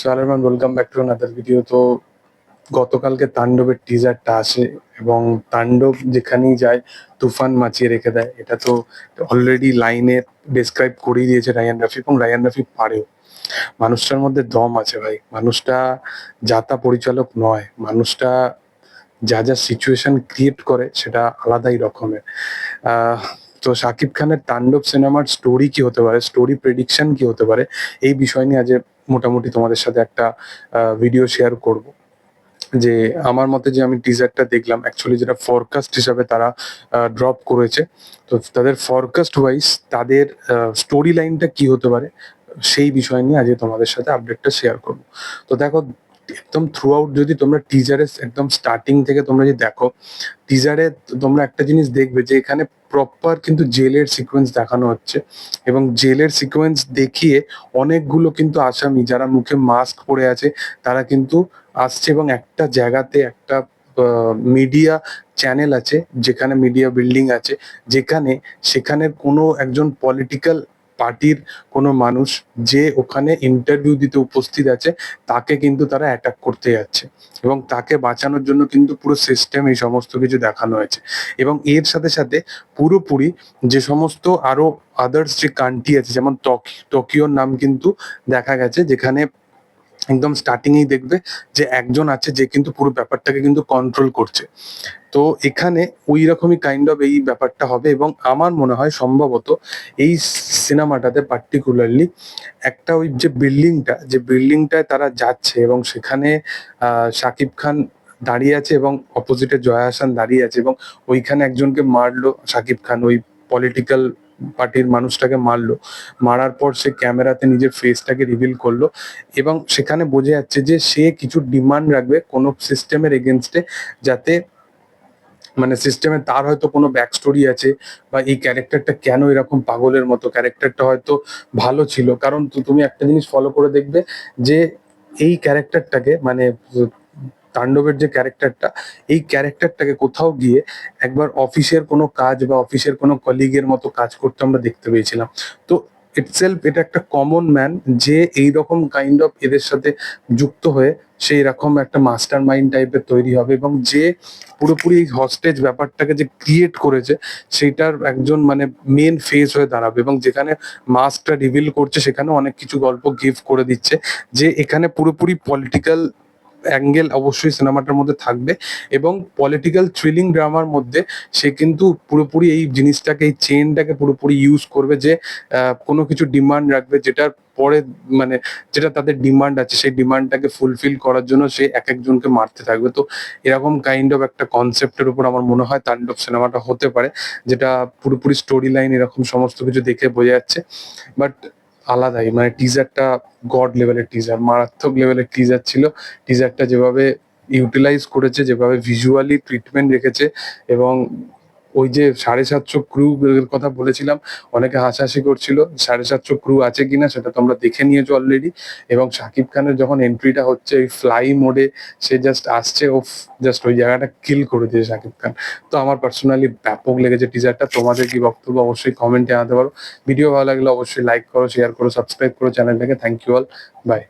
সালামান welcome back to another video তো গতকালকে তাণ্ডবের টিজারটা আসে এবং তাণ্ডব যেখানেই যায়, তুফান মাচিয়ে রেখে দেয়। এটা তো অলরেডি লাইনে ডেসক্রাইব করেই দিয়েছে রায়ান রাফি এবং রায়ান রাফি পারেও। মানুষটার মধ্যে দম আছে ভাই। মানুষটা যাতা পরিচালক নয়। মানুষটা যা যা সিচুয়েশন ক্রিয়েট করে, সেটা আলাদাই রকমের। তো শাকিব খানের তাণ্ডব সিনেমার স্টোরি কি হতে পারে? স্টোরি প্রেডিকশন কি হতে পারে? এই বিষয় নিয়ে আজ মোটামুটি তোমাদের সাথে একটা ভিডিও শেয়ার করব। যে আমার মতে যে আমি টিজারটা দেখলাম অ্যাকচুয়ালি যেটা ফরকাস্ট হিসাবে তারা ড্রপ করেছে। তো তাদের ফরকাস্ট ওয়াইজ তাদের স্টোরি লাইনটা কি হতে পারে? সেই বিষয় নিয়ে আজকে তোমাদের সাথে আপডেটটা শেয়ার করব। তো দেখো একদম থ্রু আউট যদি তোমরা টিজারে একদম স্টার্টিং থেকে তোমরা যদি দেখো টিজারে তোমরা একটা জিনিস দেখবে যে এখানে প্রপার কিন্তু জেলের সিকোয়েন্স দেখানো হচ্ছে এবং জেলের সিকোয়েন্স দেখিয়ে অনেকগুলো কিন্তু আসামি যারা মুখে মাস্ক পরে আছে, তারা কিন্তু আসছে এবং একটা জায়গাতে একটা মিডিয়া চ্যানেল আছে, যেখানে মিডিয়া বিল্ডিং আছে, যেখানে সেখানে কোনো একজন পলিটিক্যাল পার্টির কোনো মানুষ যে ওখানে ইন্টারভিউ দিতে উপস্থিত আছে, তাকে কিন্তু তারা অ্যাটাক করতে যাচ্ছে। এবং তাকে বাঁচানোর জন্য কিন্তু পুরো সিস্টেম এই সমস্ত কিছু দেখানো হয়েছে। এবং এর সাথে সাথে পুরোপুরি যে সমস্ত আরও আদার্স যে কান্ট্রি আছে, যেমন টকি টোকিওর নাম কিন্তু দেখা গেছে, যেখানে একদম স্টার্টিং এই দেখবে যে একজন আছে যে কিন্তু পুরো ব্যাপারটাকে কিন্তু কন্ট্রোল করছে। তো এখানে ওই রকমই কাইন্ড অফ এই ব্যাপারটা হবে এবং আমার মনে হয় সম্ভবত এই সিনেমাটাতে পার্টিকুলারলি একটা ওই যে বিল্ডিংটা যে বিল্ডিংটায় তারা যাচ্ছে এবং সেখানে শাকিব খান দাঁড়িয়ে আছে এবং অপোজিটে জয়া হাসান দাঁড়িয়ে আছে এবং ওইখানে একজনকে মারলো শাকিব খান, ওই পলিটিক্যাল পার্টির মানুষটাকে মারলো। মারার পর সে ক্যামেরাতে নিজের ফেসটাকে রিভিল করল এবং সেখানে বোঝা যাচ্ছে যে সে কিছু ডিমান্ড রাখবে কোনো সিস্টেমের এগেনস্টে যাতে মানে সিস্টেমে তার হয়তো কোনো ব্যাক স্টোরি আছে বা এই ক্যারেক্টারটা কেন এরকম পাগলের মতো? ক্যারেক্টারটা হয়তো ভালো ছিল। কারণ তুমি একটা জিনিস ফলো করে দেখবে যে এই ক্যারেক্টারটাকে মানে তাণ্ডবের যে ক্যারেক্টারটা, এই ক্যারেক্টারটাকে কোথাও গিয়ে একবার অফিসের কোনো কাজ বা অফিসের কোনো কলিগের মতো কাজ করতে আমরা দেখতে পেয়েছিলাম। তো ইটসেলফ এটা একটা কমন ম্যান যে এই রকম কাইন্ড অফ এদের সাথে যুক্ত হয়ে সেই রকম একটা মাস্টার মাইন্ড টাইপের তৈরি হবে এবং যে পুরোপুরি এই হস্টেজ ব্যাপারটাকে যে ক্রিয়েট করেছে সেটার একজন মানে মেন ফেস হয়ে দাঁড়াবে এবং যেখানে মাস্কটা রিভিল করছে সেখানে অনেক কিছু গল্প গিফট করে দিচ্ছে যে এখানে পুরোপুরি পলিটিক্যাল অ্যাঙ্গেল অবশ্যই সিনেমাটার মধ্যে থাকবে এবং পলিটিক্যাল থ্রিলিং ড্রামার মধ্যে সে কিন্তু পুরোপুরি এই জিনিসটাকে, এই চেনটাকে পুরোপুরি ইউজ করবে যে কোনো কিছু ডিমান্ড রাখবে যেটার পরে মানে যেটা তাদের ডিমান্ড আছে, সেই ডিমান্ডটাকে ফুলফিল করার জন্য সে এক একজনকে মারতে থাকবে। তো এরকম কাইন্ড অফ একটা কনসেপ্টের উপর আমার মনে হয় তাণ্ডব সিনেমাটা হতে পারে, যেটা পুরোপুরি স্টোরি লাইন এরকম সমস্ত কিছু দেখে বোঝা যাচ্ছে। বাট আলাদাই। মানে টিজারটা গড লেভেলের টিজার মারাত্মক লেভেলের টিজার ছিল। টিজারটা যেভাবে ইউটিলাইজ করেছে, যেভাবে ভিজুয়ালি ট্রিটমেন্ট রেখেছে এবং ওই যে সাড়ে সাতশো ক্রু এর কথা বলেছিলাম, অনেকে হাসাহাসি করছিল, সাড়ে সাতশো ক্রু আছে কিনা সেটা তোমরা দেখে নিয়েছো অলরেডি এবং শাকিব খানের যখন এন্ট্রিটা হচ্ছে ওই ফ্লাই মোডে সে জাস্ট আসছে ও জাস্ট ওই জায়গাটা কিল করে দিয়েছে শাকিব খান। তো আমার পার্সোনালি ব্যাপক লেগেছে টিজারটা তোমাদের কি বক্তব্য অবশ্যই কমেন্টে জানাতে পারো। ভিডিও ভালো লাগলে অবশ্যই লাইক করো শেয়ার করো সাবস্ক্রাইব করো চ্যানেলটাকে থ্যাংক ইউ অল বাই